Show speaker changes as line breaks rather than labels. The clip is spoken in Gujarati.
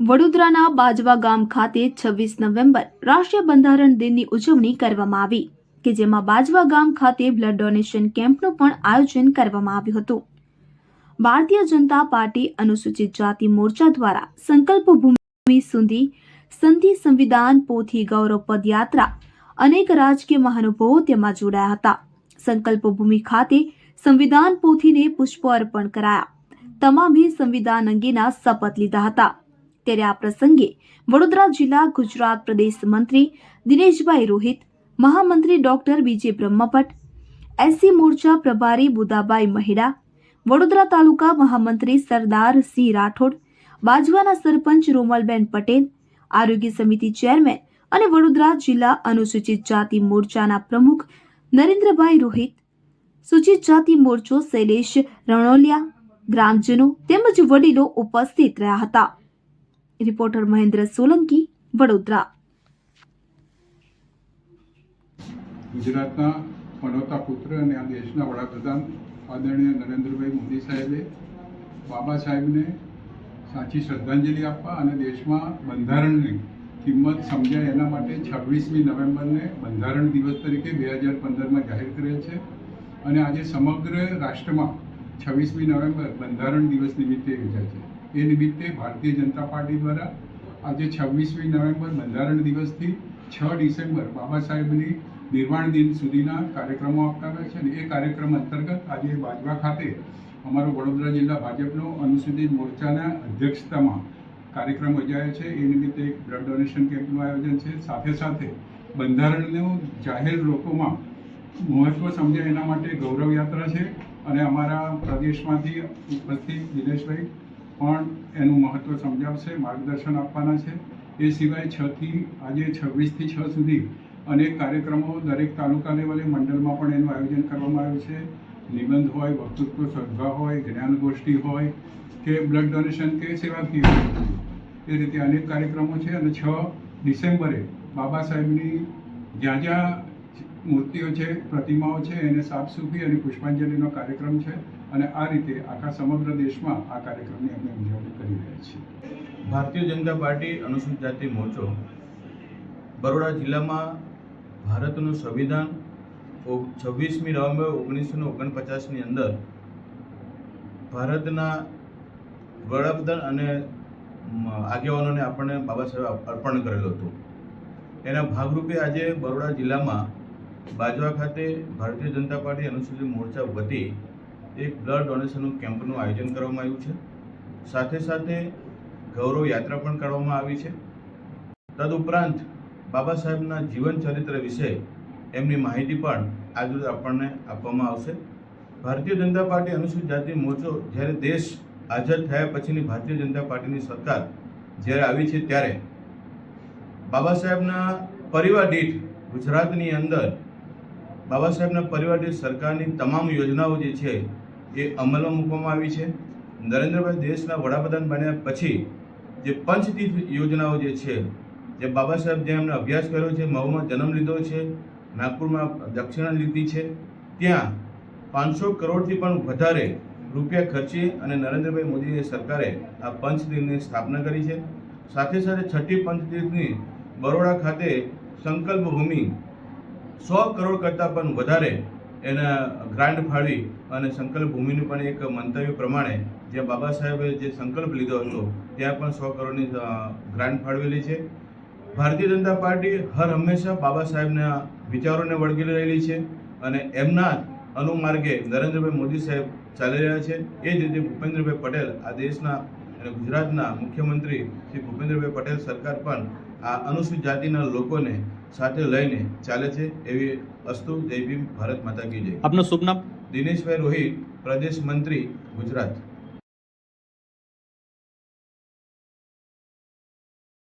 વડોદરાના બાજવા ગામ ખાતે છવ્વીસ નવેમ્બર રાષ્ટ્રીય બંધારણ દિનની ઉજવણી કરવામાં આવી, કે જેમાં બાજવા ગામ ખાતે બ્લડ ડોનેશન કેમ્પનું પણ આયોજન કરવામાં આવ્યું હતું. ભારતીય જનતા પાર્ટી અનુસૂચિત જાતિ મોરચા દ્વારા સંકલ્પ ભૂમિ સુધી સંધિ સંવિધાન પોથી ગૌરવ પદયાત્રા અનેક રાજકીય મહાનુભાવો તેમાં જોડાયા હતા. સંકલ્પ ભૂમિ ખાતે સંવિધાન પોથીને પુષ્પો અર્પણ કરાયા. તમામે સંવિધાન અંગેના શપથ લીધા હતા. ત્યારે આ પ્રસંગે વડોદરા જિલ્લા ગુજરાત પ્રદેશ મંત્રી દિનેશભાઈ રોહિત, મહામંત્રી ડોક્ટર બીજે બ્રહ્મભટ્ટ એસસી મોરચા પ્રભારી બુદાબાઈ મહેડા, વડોદરા તાલુકા મહામંત્રી સરદાર સિંહ રાઠોડ, બાજવાના સરપંચ રોમલબેન પટેલ, આરોગ્ય સમિતિ ચેરમેન અને વડોદરા જિલ્લા અનુસૂચિત જાતિ મોરચાના પ્રમુખ નરેન્દ્રભાઈ રોહિત, સૂચિત જાતિ મોરચો શૈલેષ રણોલિયા, ગ્રામજનો તેમજ વડીલો ઉપસ્થિત રહ્યા હતા. રિપોર્ટર મહેન્દ્ર સોલંકી વડોદરા
ગુજરાતના પનોતા પુત્ર અને આ દેશના વડાપ્રધાન આદરણીય નરેન્દ્રભાઈ મોદી સાહેબે બાબા સાહેબને સાચી શ્રદ્ધાંજલિ આપવા અને દેશમાં બંધારણની કિંમત સમજાય એના માટે છવ્વીસમી નવેમ્બરને બંધારણ દિવસ તરીકે બે હજાર પંદરમાં જાહેર કરેલ છે. અને આજે સમગ્ર રાષ્ટ્રમાં છવ્વીસમી નવેમ્બર બંધારણ દિવસ નિમિત્તે યોજાય છે. એ નિમિત્તે ભારતીય જનતા પાર્ટી દ્વારા આજે છવ્વીસમી નવેમ્બર બંધારણ દિવસથી છ ડિસેમ્બર બાબા સાહેબની નિર્વાણ દિન સુધીના કાર્યક્રમો આપવામાં છે અને એ કાર્યક્રમ અંતર્ગત આજે બાજવા ખાતે અમારો વડોદરા જિલ્લા ભાજપનો અનુસૂચિત મોરચાના અધ્યક્ષતામાં કાર્યક્રમ યોજાયો છે. એ નિમિત્તે એક બ્લડ ડોનેશન કેમ્પનું આયોજન છે. સાથે સાથે બંધારણનું જાહેર લોકોમાં મહત્વ સમજાય એના માટે ગૌરવ યાત્રા છે અને અમારા પ્રદેશમાંથી ઉપસ્થિત દિનેશભાઈ પણ એનું મહત્ત્વ સમજાવશે, માર્ગદર્શન આપવાના છે. એ સિવાય છથી આજે છવ્વીસથી છ સુધી અનેક કાર્યક્રમો દરેક તાલુકા લેવલે મંડળમાં પણ એનું આયોજન કરવામાં આવ્યું છે. નિબંધ હોય, વક્તૃત્વ સ્પર્ધા હોય, જ્ઞાન ગોષ્ઠી હોય કે બ્લડ ડોનેશન કે સેવાકીય એ રીતે અનેક કાર્યક્રમો છે અને છ ડિસેમ્બરે બાબા સાહેબની જ્યાં જ્યાં મૂર્તિઓ છે, પ્રતિમાઓ છે, એને સાફસૂફી અને પુષ્પાંજલિનો કાર્યક્રમ છે અને આ રીતે આખા સમગ્ર દેશમાં આ કાર્યક્રમની અમે ઉજવણી કરી રહ્યા છીએ.
ભારતીય જનતા પાર્ટી અનુસૂચિત જાતિ મોરચો બરોડા જિલ્લામાં ભારતનું સંવિધાન છવ્વીસમી નવેમ્બર ઓગણીસો ઓગણપચાસની અંદર ભારતના વડાપ્રધાન અને આગેવાનોને આપણને બાબા સાહેબ અર્પણ કરેલું હતું. એના ભાગરૂપે આજે બરોડા જિલ્લામાં બાજવા ખાતે ભારતીય જનતા પાર્ટી અનુસૂચિત મોરચા વતી એક બ્લડ ડોનેશનનું કેમ્પનું આયોજન કરવામાં આવ્યું છે. સાથે સાથે ગૌરવ યાત્રા પણ કરવામાં આવી છે. તદુપરાંત બાબા સાહેબના જીવન ચરિત્ર વિશે એમની માહિતી પણ આજરોજ આપણને આપવામાં આવશે. ભારતીય જનતા પાર્ટી અનુસૂચિત જાતિ મોરચો જ્યારે દેશ આઝાદ થયા પછીની ભારતીય જનતા પાર્ટીની સરકાર જ્યારે આવી છે ત્યારે બાબા સાહેબના પરિવાર દીઠ ગુજરાતની અંદર બાબા સાહેબના પરિવારની સરકારની તમામ યોજનાઓ જે છે એ અમલમાં મૂકવામાં આવી છે. નરેન્દ્રભાઈ દેશના વડાપ્રધાન બન્યા પછી જે પંચતીર્થ યોજનાઓ જે છે, જે બાબા સાહેબ જ્યાં એમને અભ્યાસ કર્યો છે, મહુમાં જન્મ લીધો છે, નાગપુરમાં દક્ષિણા લીધી છે, ત્યાં પાંચસો કરોડથી પણ વધારે રૂપિયા ખર્ચી અને નરેન્દ્રભાઈ મોદીની સરકારે આ પંચતીર્થની સ્થાપના કરી છે. સાથે સાથે છઠ્ઠી પંચતીર્થની બરોડા ખાતે સંકલ્પ ભૂમિ સો કરોડ કરતાં પણ વધારે એના ગ્રાન્ટ ફાળવી અને સંકલ્પ ભૂમિનું પણ એક મંતવ્ય પ્રમાણે જ્યાં બાબા સાહેબે જે સંકલ્પ લીધો હતો, ત્યાં પણ સો કરોડની ગ્રાન્ટ ફાળવેલી છે. ભારતીય જનતા પાર્ટી હર હંમેશા બાબા સાહેબના વિચારોને વળગી રહેલી છે અને એમના અનુમાર્ગે નરેન્દ્રભાઈ મોદી સાહેબ ચાલી રહ્યા છે. એ જ રીતે ભૂપેન્દ્રભાઈ પટેલ આ દેશના અને ગુજરાતના મુખ્યમંત્રી શ્રી ભૂપેન્દ્રભાઈ પટેલ સરકાર પણ આ અનુસૂચિત જાતિના લોકોને સાથે લઈને ચાલે છે એવી અસ્તુ. જય ભીમ ભારત માતા કી જય.
આપનું શુભ નામ?
દિનેશભાઈ રોહિત પ્રદેશ મંત્રી ગુજરાત.